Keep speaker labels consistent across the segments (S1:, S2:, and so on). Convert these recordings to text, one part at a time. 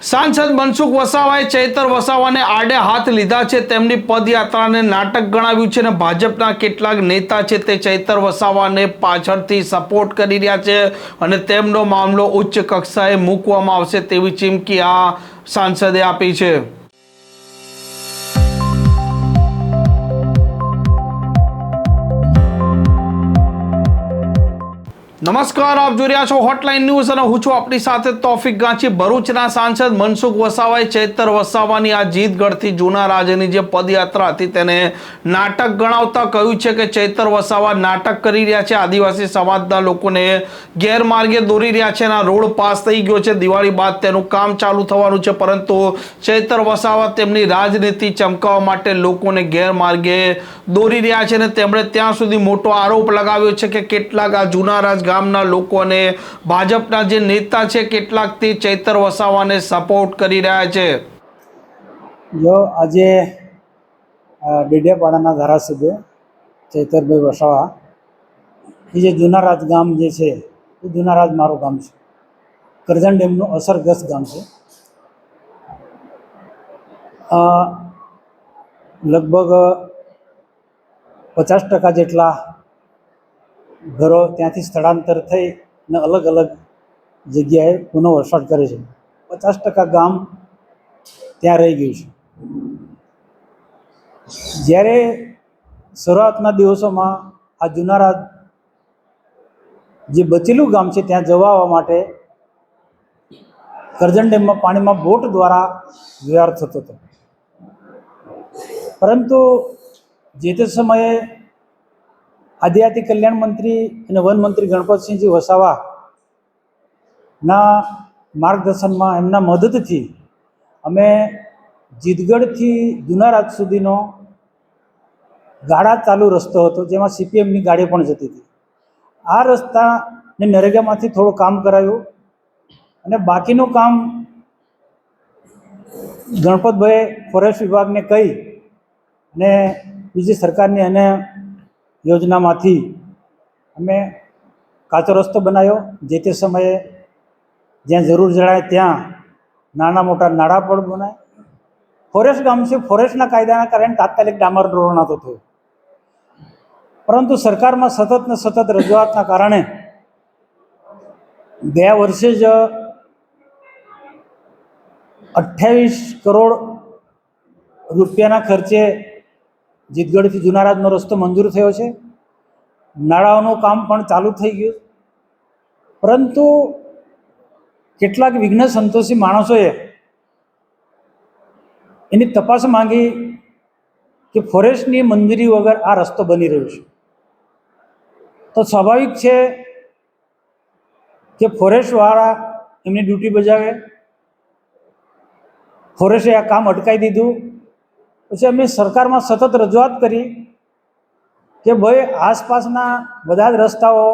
S1: સાંસદ મનસુખ વસાવાએ ચૈતર વસાવાને આડે હાથ લીધા છે. તેમની પદયાત્રાને નાટક ગણાવ્યું છે અને ભાજપના કેટલાક નેતા છે તે ચૈતર વસાવાને પાછળથી સપોર્ટ કરી રહ્યા છે અને તેમનો મામલો ઉચ્ચ કક્ષાએ મૂકવામાં આવશે તેવી ચીમકી આ સાંસદે આપી છે. નમસ્કાર, આપ જોઈ રહ્યા છો હોટલાઇન ન્યૂઝ અને હું છું આપણી સાથે તોફિક ગાંચી ભરૂચના સાંસદ મનસુખ વસાવાએ ચૈતર વસાવાની આ જીતગઢથી જૂના રાજની જે પદયાત્રા હતી તેને નાટક ગણાવતા કહ્યું છે કે ચૈતર વસાવા નાટક કરી રહ્યા છે. આદિવાસી સમાજના લોકોને ગેરમાર્ગે દોરી રહ્યા છે અને રોડ પાસ થઈ ગયો છે. દિવાળી બાદ તેનું કામ ચાલુ થવાનું છે, પરંતુ ચૈતર વસાવા તેમની રાજનીતિ ચમકાવવા માટે લોકોને ગેરમાર્ગે દોરી રહ્યા છે અને તેમણે ત્યાં સુધી મોટો આરોપ લગાવ્યો છે કે કેટલાક આ જુનારાજ ગામના લોકોને ભાજપના જે નેતા છે કેટલાક તે ચૈતર વસાવાને સપોર્ટ કરી રહ્યા છે?
S2: જો આજે ડેડિયાપાડાના ધારાસભ્ય ચૈતરભાઈ વસાવા, એ જે જૂનારાજ ગામ જે છે, એ જૂનારાજ મારું ગામ છે. કરજણ ડેમનું અસરગ્રસ્ત ગામ છે. લગભગ પચાસ ટકા જેટલા ઘરો ત્યાંથી સ્થળાંતર થઈ અને અલગ અલગ જગ્યાએ પુનઃ વસવાટ કરે છે. પચાસ ટકા ગામ ત્યાં રહી ગયું છે. જ્યારે શરૂઆતના દિવસોમાં આ જુનારા જે બચેલું ગામ છે ત્યાં જવા આવવા માટે કરજણ ડેમમાં પાણીમાં બોટ દ્વારા વ્યવહાર થતો હતો. પરંતુ જે તે સમયે આદિજાતિ કલ્યાણ મંત્રી અને વન મંત્રી ગણપતસિંહજી વસાવા ના માર્ગદર્શનમાં એમના મદદથી અમે જીતગઢથી જુનારાજ સુધીનો ગાડા ચાલુ રસ્તો હતો, જેમાં સીપીએમની ગાડી પણ જતી હતી. આ રસ્તાને નરેગામાંથી થોડું કામ કરાયું અને બાકીનું કામ ગણપતભાઈ ફોરેસ્ટ વિભાગને કહી અને બીજી સરકારની અને યોજનામાંથી અમે કાચો રસ્તો બનાવ્યો. જે તે સમયે જ્યાં જરૂર જણાય ત્યાં નાના મોટા નાળા પણ બનાય. ફોરેસ્ટ ગામ છે, ફોરેસ્ટના કાયદાના કારણે તાત્કાલિક ડામર રોડ નહોતો થયો. પરંતુ સરકારમાં સતત ને સતત રજૂઆતના કારણે ગયા વર્ષે જ અઠ્યાવીસ કરોડ રૂપિયાના ખર્ચે જીતગઢથી જુનારાજનો રસ્તો મંજૂર થયો છે. નાળાઓનું કામ પણ ચાલુ થઈ ગયું પરંતુ કેટલાક વિઘ્ન સંતોષી માણસોએ એની તપાસ માંગી કે ફોરેસ્ટની મંજૂરી વગર આ રસ્તો બની રહ્યો છે. તો સ્વાભાવિક છે કે ફોરેસ્ટવાળા એમની ડ્યુટી બજાવે. ફોરેસ્ટે આ કામ અટકાવી દીધું. પછી અમે સરકારમાં સતત રજૂઆત કરી કે ભાઈ આસપાસના બધા જ રસ્તાઓ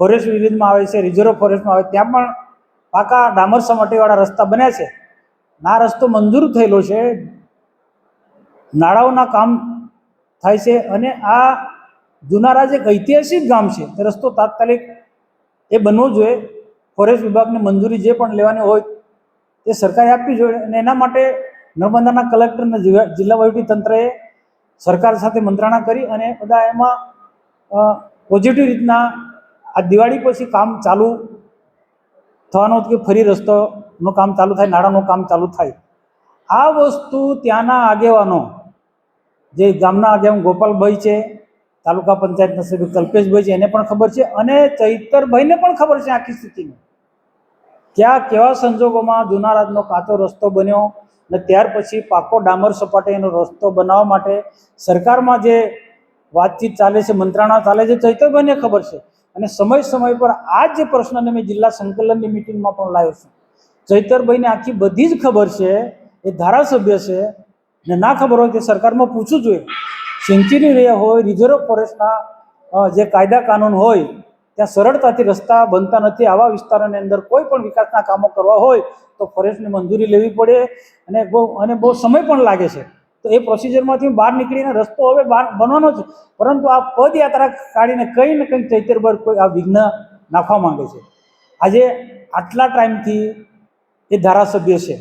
S2: ફોરેસ્ટ વિલેજમાં આવે છે રિઝર્વ ફોરેસ્ટમાં આવે ત્યાં પણ પાકા ડામર સમાટીવાળા રસ્તા બન્યા છે. આ રસ્તો મંજૂર થયેલો છે, નાળાઓના કામ થાય છે અને આ જુનારાજ એક ઐતિહાસિક ગામ છે. તે રસ્તો તાત્કાલિક એ બનવો જોઈએ. ફોરેસ્ટ વિભાગને મંજૂરી જે પણ લેવાની હોય તે સરકારે આપવી જોઈએ અને એના માટે નર્મદાના કલેક્ટર અને જિલ્લા તંત્રએ સરકાર સાથે મંત્રણા કરી અને બધા એમાં પોઝિટિવ રીતના આ દિવાળી પછી કામ ચાલુ થવાનું કે ફરી રસ્તોનું કામ ચાલુ થાય નાણાંનું કામ ચાલુ થાય. આ વસ્તુ ત્યાંના આગેવાનો, જે ગામના આગેવાન ગોપાલભાઈ છે, તાલુકા પંચાયતના સભ્ય કલ્પેશભાઈ છે, એને પણ ખબર છે અને ચૈતરભાઈને પણ ખબર છે આખી સ્થિતિની. ક્યાં કેવા સંજોગોમાં જુનારાજનો કાચો રસ્તો બન્યો અને ત્યાર પછી પાકો ડામર સપાટીનો રસ્તો બનાવવા માટે સરકારમાં જે વાતચીત ચાલે છે, મંત્રણા ચાલે છે ચૈતરભાઈને ખબર છે. અને સમય સમય પર આ જ પ્રશ્નને મેં જિલ્લા સંકલનની મિટિંગમાં પણ લાવ્યો છું. ચૈતરભાઈને આખી બધી જ ખબર છે, એ ધારાસભ્ય છે, ને ના ખબર હોય તે સરકારમાં પૂછવું જોઈએ. સેન્ચુરી રહ્યા હોય રિઝર્વ ફોરેસ્ટના જે કાયદા કાનૂન હોય ત્યાં સરળતાથી રસ્તા બનતા નથી. આવા વિસ્તારોની અંદર કોઈ પણ વિકાસના કામો કરવા હોય તો ફોરેસ્ટની મંજૂરી લેવી પડે અને બહુ અને બહુ સમય પણ લાગે છે. તો એ પ્રોસિજરમાંથી બહાર નીકળીને રસ્તો હવે બહાર બનવાનો છે. પરંતુ આ પદયાત્રા કાઢીને કંઈ ને કંઈ ચૈતરભર કોઈ આ વિઘ્ન નાખવા માંગે છે. આજે આટલા ટાઈમથી એ ધારાસભ્ય છે.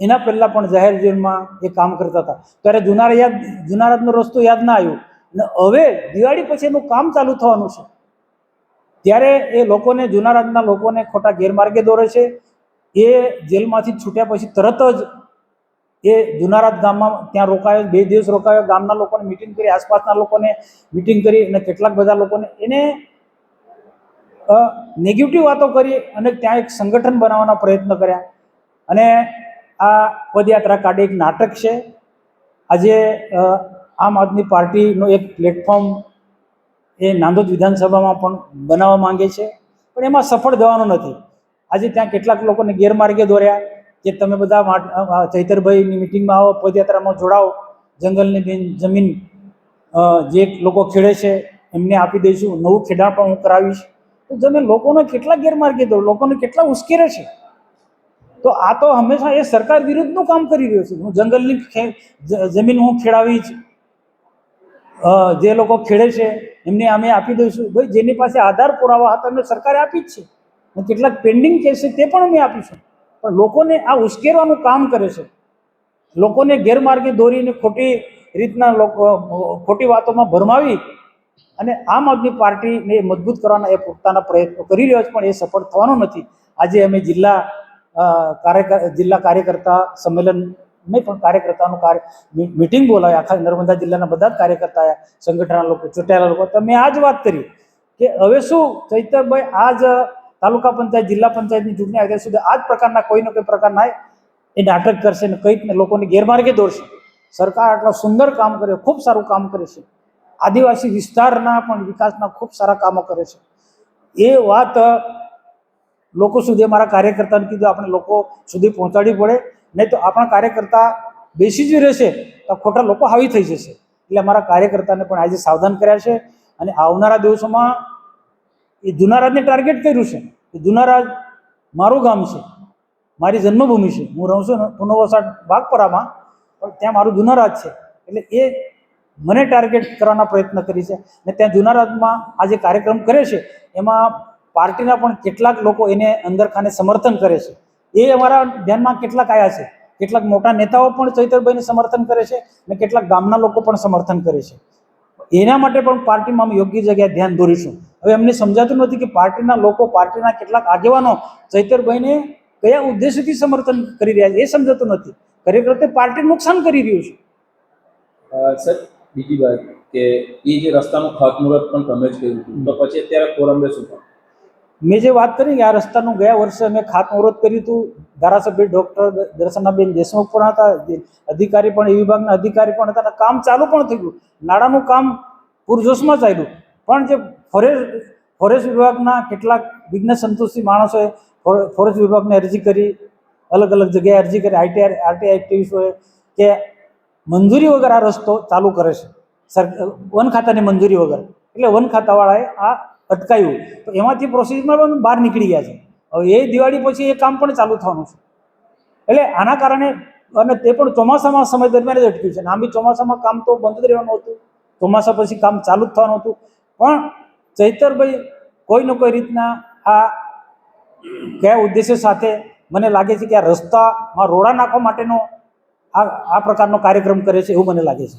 S2: એના પહેલાં પણ જાહેર જીવનમાં એ કામ કરતા હતા. ત્યારે જુનારા યાદ જુનારાજનો રસ્તો યાદ ના આવ્યો. અને હવે દિવાળી પછી એનું કામ ચાલુ થવાનું છે. ત્યારે એ લોકોને જુનારાજના લોકોને ખોટા ગેરમાર્ગે દોરે છે. એ જેલમાંથી છૂટ્યા પછી તરત જ એ જુનારાજ ગામમાં ત્યાં રોકાયો, બે દિવસ રોકાયો. ગામના લોકોને મિટિંગ કરી, આસપાસના લોકોને મિટિંગ કરી અને કેટલાક બધા લોકોને એને નેગેટિવ વાતો કરી અને ત્યાં એક સંગઠન બનાવવાના પ્રયત્ન કર્યા. અને આ પદયાત્રા કાઢી એક નાટક છે. આજે આમ આદમી પાર્ટીનું એક પ્લેટફોર્મ એ નાંદોદ વિધાનસભામાં પણ બનાવવા માંગે છે, પણ એમાં સફળ થવાનો નથી. આજે ત્યાં કેટલાક લોકોને ગેરમાર્ગે દોર્યા, કે તમે બધા ચૈતરભાઈની મિટિંગમાં આવો, પદયાત્રામાં જોડાઓ, જંગલની જમીન જે લોકો ખેડે છે, એમને આપી દઈશું, નવું ખેડાણ પણ હું કરાવીશ. તો તમે લોકોને કેટલા ગેરમાર્ગે દો, લોકોને કેટલા ઉશ્કેરે છે? તો આ તો હંમેશા એ સરકાર વિરુદ્ધનું કામ કરી રહ્યો છે. હું જંગલની જમીન હું ખેડાવીશ જે લોકો ખેડે છે એમને અમે આપી દઈશું. ભાઈ, જેની પાસે આધાર પુરાવા હતા, એમને સરકારે આપી જ છે. કેટલાક પેન્ડિંગ કેસ છે, તે પણ અમે આપીશું. પણ લોકોને આ ઉશ્કેરવાનું કામ કરે છે. લોકોને ગેરમાર્ગે દોરીને ખોટી રીતના લોકો, ખોટી વાતોમાં ભરમાવી અને આમ આદમી પાર્ટીને મજબૂત કરવાના એ પોતાના પ્રયત્નો કરી રહ્યો છે, પણ એ સફળ થવાનો નથી. આજે અમે જિલ્લા કાર્યકર, જિલ્લા કાર્યકર્તા સંમેલન નહીં પણ કાર્યકર્તાનું કાર્ય મિટિંગ બોલાવી. આખા નર્મદા જિલ્લાના બધા જ કાર્યકર્તા આવ્યા સંગઠનના લોકો, ચૂંટાયેલા લોકો. તો મેં આ જ વાત કરી કે હવે શું ચૈતરભાઈ આજ તાલુકા પંચાયત, જિલ્લા પંચાયતની ચૂંટણી આગળ સુધી આ જ પ્રકારના કોઈ ને કોઈ પ્રકારના એ નાટક કરશે ને કંઈક લોકોને ગેરમાર્ગે દોરશે. સરકાર આટલા સુંદર કામ કરે, ખૂબ સારું કામ કરે છે. આદિવાસી વિસ્તારના પણ વિકાસના ખૂબ સારા કામો કરે છે. એ વાત લોકો સુધી અમારા કાર્યકર્તાને કીધું. આપણે લોકો સુધી પહોંચાડવી પડે. નહીં તો આપણા કાર્યકર્તા બેસી જ રહેશે તો ખોટા લોકો હાવી થઈ જશે. એટલે અમારા કાર્યકર્તાને પણ આજે સાવધાન કર્યા છે અને આવનારા દિવસોમાં એ જુનારાજને ટાર્ગેટ કર્યું છે. કે જુનારાજ મારું ગામ છે, મારી જન્મભૂમિ છે. હું રહું છું પુનઃવસાટ બાગપરામાં, પણ ત્યાં મારું જુનારાજ છે. એટલે એ મને ટાર્ગેટ કરવાના પ્રયત્ન કરી છે અને ત્યાં જુનારાજમાં આ જે કાર્યક્રમ કરે છે, એમાં પાર્ટીના પણ કેટલાક લોકો એને અંદર ખાને સમર્થન કરે છે. એ અમારા ધ્યાનમાં કેટલાક આવ્યા છે. કેટલાક મોટા નેતાઓ પણ ચૈતરભાઈને સમર્થન કરે છે અને કેટલાક ગામના લોકો પણ સમર્થન કરે છે. એના માટે પણ પાર્ટીમાં અમે યોગ્ય જગ્યાએ ધ્યાન દોરીશું. હવે એમને સમજાતું નથી કે પાર્ટીના લોકો, પાર્ટીના કેટલાક આગેવાનો ચૈતરભાઈને કયા ઉદ્દેશ્યથી સમર્થન કરી રહ્યા છે એ સમજાતું નથી. ખરેખર તે પાર્ટી નુકસાન કરી રહ્યું છે.
S3: સર, બીજી વાત કે એ જે રસ્તાનું ખાતમુહૂર્ત પણ તમે જ કર્યું તો પછી અત્યારે કોરંબે શું
S2: મેં જે વાત કરી કે આ રસ્તાનું ગયા વર્ષે અમે ખાતમુહૂર્ત કર્યું હતું. ધારાસભ્ય ડૉક્ટર દર્શનાબેન દેશમુખ પણ હતા અધિકારી પણ, એ વિભાગના અધિકારી પણ હતા. કામ ચાલુ પણ થઈ ગયું. નાણાંનું કામ પૂરજોશમાં ચાલ્યું પણ જે ફોરેસ્ટ ફોરેસ્ટ વિભાગના કેટલાક વિઘ્ન સંતોષી માણસોએ ફોરેસ્ટ વિભાગને અરજી કરી, અલગ અલગ જગ્યાએ અરજી કરી. આઈટીઆર આરટીઆઈ એક્ટિવિસ્ટોએ કે મંજૂરી વગર આ રસ્તો ચાલુ કરે છે. સર, વન ખાતાની મંજૂરી વગર. એટલે વન ખાતાવાળાએ આ અટકાવ્યું તો એમાંથી પ્રોસેસમાં પણ બહાર નીકળી ગયા છે. હવે એ દિવાળી પછી એ કામ પણ ચાલુ થવાનું છે. એટલે આના કારણે અને તે પણ ચોમાસામાં સમય દરમિયાન જ અટક્યું છે. આમ બી ચોમાસામાં કામ તો બંધ જ રહેવાનું હતું. ચોમાસા પછી કામ ચાલુ જ થવાનું હતું. પણ ચૈતરભાઈ કોઈ ન કોઈ રીતના આ કયા ઉદ્દેશ્ય સાથે મને લાગે છે કે આ રસ્તામાં રોડા નાખવા માટેનો આ આ પ્રકારનો કાર્યક્રમ કરે છે એવું મને લાગે છે.